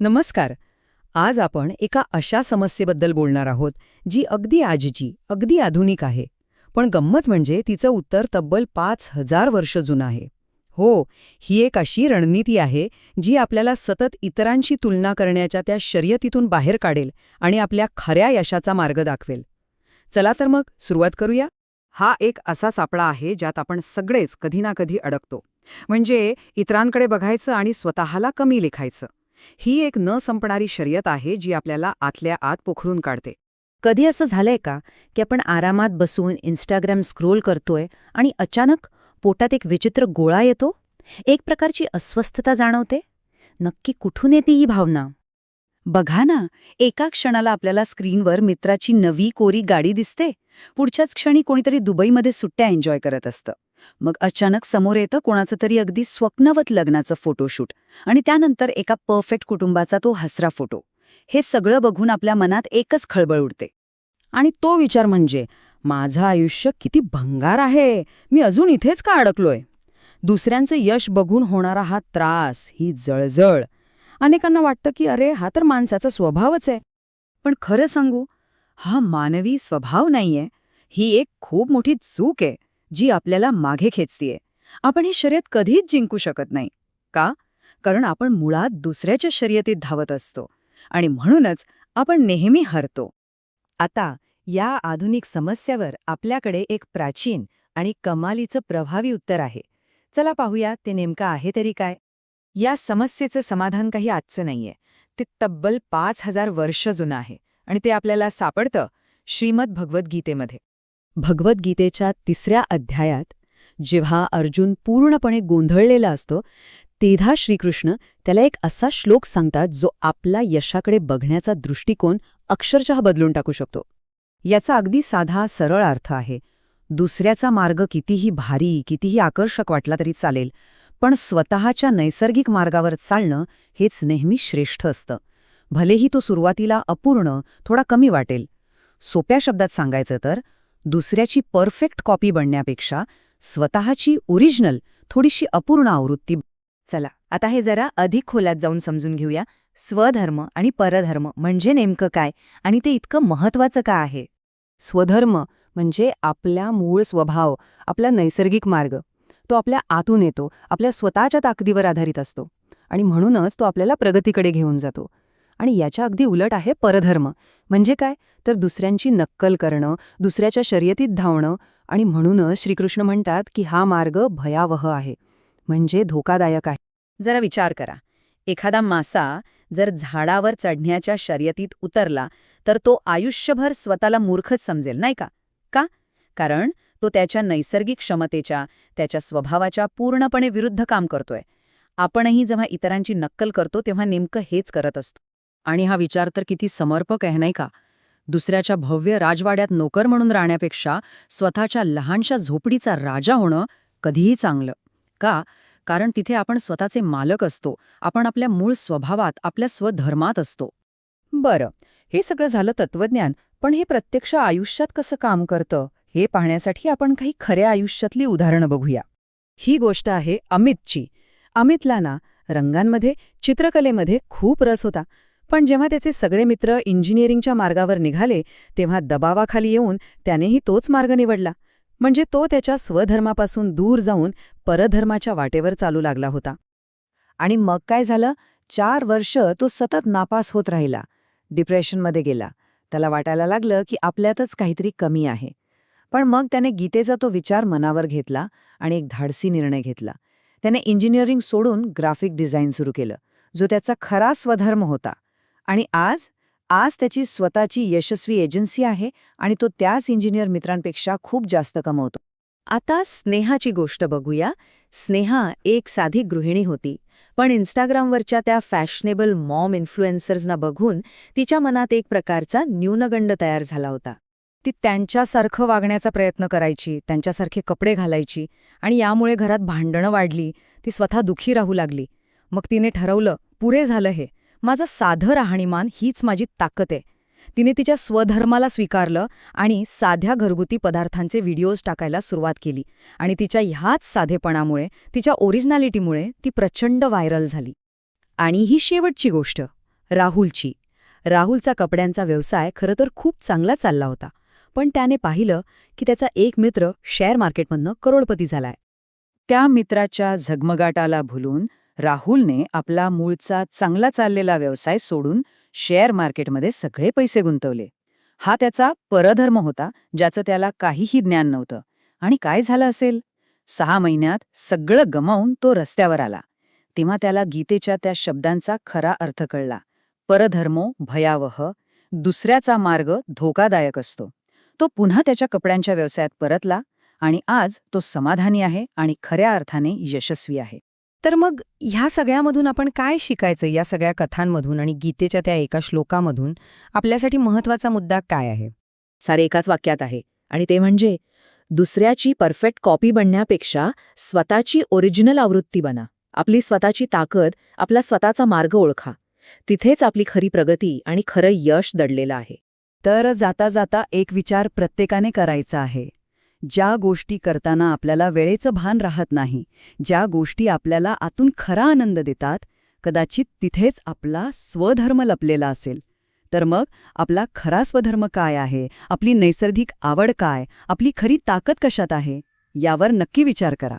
नमस्कार. आज आपण एका अशा समस्येबद्दल बोलणार आहोत जी अगदी आजची अगदी आधुनिक आहे. पण गंमत म्हणजे तिचं उत्तर तब्बल पाच हजार वर्ष जुनं आहे. हो ही एक अशी रणनीती आहे जी आपल्याला सतत इतरांशी तुलना करण्याच्या त्या शर्यतीतून बाहेर काढेल आणि आपल्या खऱ्या यशाचा मार्ग दाखवेल. चला तर मग सुरुवात करूया. हा एक असा सापळा आहे ज्यात आपण सगळेच कधी ना कधी अडकतो. म्हणजे इतरांकडे बघायचं आणि स्वतःला कमी लिखायचं. ही एक न संपणारी शर्यत आहे जी आपल्याला आतल्या आत पोखरून काढते. कधी असं झालंय का की आपण आरामात बसून इंस्टाग्राम स्क्रोल करतोय आणि अचानक पोटात एक विचित्र गोळा येतो? एक प्रकारची अस्वस्थता जाणवते? नक्की कुठून येते ही भावना? बघा ना एका क्षणाला आपल्याला स्क्रीनवर मित्राची नवी कोरी गाडी दिसते. पुढच्याच क्षणी कोणीतरी दुबईमध्ये सुट्ट्या एन्जॉय करत असतं. मग अचानक समोर येतं कोणाचं तरी अगदी स्वप्नवत लग्नाचं फोटोशूट आणि त्यानंतर एका परफेक्ट कुटुंबाचा तो हसरा फोटो. हे सगळं बघून आपल्या मनात एकच खळबळ उडते. आणि तो विचार म्हणजे माझं आयुष्य किती भंगार आहे. मी अजून इथेच का अडकलोय? दुसऱ्यांचं यश बघून होणारा हा त्रास ही जळजळ. अनेकांना वाटतं की अरे हा तर माणसाचा स्वभावच आहे. पण खरं सांगू हा मानवी स्वभाव नाहीये. ही एक खूप मोठी चूक आहे जी आपल्याला मागे खेचतीये. आपण ही शर्यत कधीच जिंकू शकत नाही. का? कारण आपण मुळात दुसऱ्याच्या शर्यतीत धावत असतो आणि म्हणूनच आपण नेहमी हरतो. आता या आधुनिक समस्यावर आपल्याकडे एक प्राचीन आणि कमालीचं प्रभावी उत्तर आहे. चला पाहूया ते नेमकं आहे तरी काय. या समस्येचं समाधान काही आजचं नाहीये. ते तब्बल पाच हजार वर्ष जुनं आहे आणि ते आपल्याला सापडतं श्रीमद भगवद्गीतेमध्ये भगवद्गीतेच्या तिसऱ्या अध्यायात जेव्हा अर्जुन पूर्णपणे गोंधळलेला असतो तेव्हा श्रीकृष्ण त्याला एक असा श्लोक सांगतात जो आपला यशाकडे बघण्याचा दृष्टिकोन अक्षरशः बदलून टाकू शकतो. याचा अगदी साधा सरळ अर्थ आहे. दुसऱ्याचा मार्ग कितीही भारी कितीही आकर्षक वाटला तरी चालेल पण स्वतःच्या नैसर्गिक मार्गावर चालणं हेच नेहमी श्रेष्ठ असतं. भलेही तो सुरुवातीला अपूर्ण थोडा कमी वाटेल. सोप्या शब्दात सांगायचं तर दुसऱ्याची परफेक्ट कॉपी बनण्यापेक्षा स्वतःची ओरिजिनल थोडीशी अपूर्ण आवृत्ती चला आता हे जरा अधिक खोलात जाऊन समजून घेऊया. स्वधर्म आणि परधर्म म्हणजे नेमकं काय आणि ते इतकं महत्वाचं का आहे? स्वधर्म म्हणजे आपल्या मूळ स्वभाव आपला नैसर्गिक मार्ग. तो आपल्या आतून येतो आपल्या स्वतःच्या ताकदीवर आधारित असतो आणि म्हणूनच तो आपल्याला प्रगतीकडे घेऊन जातो. आणि याच्या अगदी उलट आहे परधर्म. म्हणजे काय? तर दुसऱ्यांची नक्कल करणं दुसऱ्याच्या शर्यतीत धावणं आणि म्हणूनच श्रीकृष्ण म्हणतात की हा मार्ग भयावह आहे. म्हणजे धोकादायक आहे. जरा विचार करा. एखादा मासा जर झाडावर चढण्याच्या शर्यतीत उतरला तर तो आयुष्यभर स्वतःला मूर्खच समजेल नाही का? का? कारण तो त्याच्या नैसर्गिक क्षमतेच्या त्याच्या स्वभावाच्या पूर्णपणे विरुद्ध काम करतोय. आपणही जेव्हा इतरांची नक्कल करतो तेव्हा नेमकं हेच करत असतो. आणि हा विचार तर किती समर्पक आहे नाही का? दुसऱ्याच्या भव्य राजवाड्यात नोकर म्हणून राहण्यापेक्षा स्वतःच्या लहानशा झोपडीचा राजा होणं कधीही चांगलं. का? कारण तिथे आपण स्वतःचे मालक असतो. आपण आपल्या मूळ स्वभावात आपल्या स्वधर्मात असतो. बरं. हे सगळं झालं तत्वज्ञान पण हे प्रत्यक्ष आयुष्यात कसं काम करतं? हे पाहण्यासाठी आपण काही खऱ्या आयुष्यातली उदाहरणं बघूया. ही गोष्ट आहे अमितची. अमितला ना रंगांमध्ये चित्रकलेमध्ये खूप रस होता. पण जेव्हा त्याचे सगळे मित्र इंजिनिअरिंगच्या मार्गावर निघाले तेव्हा दबावाखाली येऊन त्यानेही तोच मार्ग निवडला. म्हणजे तो त्याच्या स्वधर्मापासून दूर जाऊन परधर्माच्या वाटेवर चालू लागला होता. आणि मग काय झालं? चार वर्ष तो सतत नापास होत राहिला. डिप्रेशनमध्ये गेला. त्याला वाटायला लागलं की आपल्यातच काहीतरी कमी आहे. पण मग त्याने गीतेचा तो विचार मनावर घेतला आणि एक धाडसी निर्णय घेतला. त्याने इंजिनिअरिंग सोडून ग्राफिक डिझाईन सुरू केलं जो त्याचा खरा स्वधर्म होता. आणि आज आज त्याची स्वतःची यशस्वी एजन्सी आहे आणि तो त्याच इंजिनियर मित्रांपेक्षा खूप जास्त कमवतो. आता स्नेहाची गोष्ट बघूया. स्नेहा एक साधी गृहिणी होती पण इन्स्टाग्रामवरच्या त्या फॅशनेबल मॉम इन्फ्लुएन्सर्सना बघून तिच्या मनात एक प्रकारचा न्यूनगंड तयार झाला होता. ती त्यांच्यासारखं वागण्याचा प्रयत्न करायची त्यांच्यासारखे कपडे घालायची आणि यामुळे घरात भांडणं वाढली ती स्वतः दुखी राहू लागली. मग तिने ठरवलं पुरे झालं हे. माझं साधं राहणीमान हीच माझी ताकद आहे. तिने तिच्या स्वधर्माला स्वीकारलं आणि साध्या घरगुती पदार्थांचे व्हिडिओज टाकायला सुरुवात केली आणि तिच्या ह्याच साधेपणामुळे तिच्या ओरिजिनॅलिटीमुळे ती प्रचंड व्हायरल झाली. आणि ही शेवटची गोष्ट राहुलची. राहुलचा कपड्यांचा व्यवसाय खरं तर खूप चांगला चालला होता. पण त्याने पाहिलं की त्याचा एक मित्र शेअर मार्केटमधनं करोडपती झालाय. त्या मित्राच्या झगमगाटाला भुलून राहुलने आपला मूळचा चांगला चाललेला व्यवसाय सोडून शेअर मार्केटमध्ये सगळे पैसे गुंतवले. हा त्याचा परधर्म होता ज्याचं त्याला काहीही ज्ञान नव्हतं. आणि काय झालं असेल? सहा महिन्यात सगळं गमावून तो रस्त्यावर आला. तेव्हा त्याला गीतेच्या त्या शब्दांचा खरा अर्थ कळला. परधर्मो भयावह दुसऱ्याचा मार्ग धोकादायक असतो. तो पुन्हा त्याच्या कपड्यांच्या व्यवसायात परतला आणि आज तो समाधानी आहे आणि खऱ्या अर्थाने यशस्वी आहे. तर मग ह्या सगळ्यामधून आपण काय शिकायचं? या सगळ्या कथांमधून आणि गीतेच्या त्या एका श्लोकामधून आपल्यासाठी महत्त्वाचा मुद्दा काय आहे? सारे एकाच वाक्यात आहे आणि ते म्हणजे दुसऱ्याची परफेक्ट कॉपी बनण्यापेक्षा स्वतःची ओरिजिनल आवृत्ती बना. आपली स्वतःची ताकद आपला स्वतःचा मार्ग ओळखा. तिथेच आपली खरी प्रगती आणि खरं यश दडलेलं आहे. तर जाता जाता एक विचार प्रत्येकाने करायचा आहे. ज्या गोष्टी करताना आपल्याला वेळेचं भान राहत नाही ज्या गोष्टी आपल्याला आतून खरा आनंद देतात कदाचित तिथेच आपला स्वधर्म लपलेला असेल. तर मग आपला खरा स्वधर्म काय आहे? आपली नैसर्गिक आवड काय? आपली खरी ताकद कशात आहे? यावर नक्की विचार करा.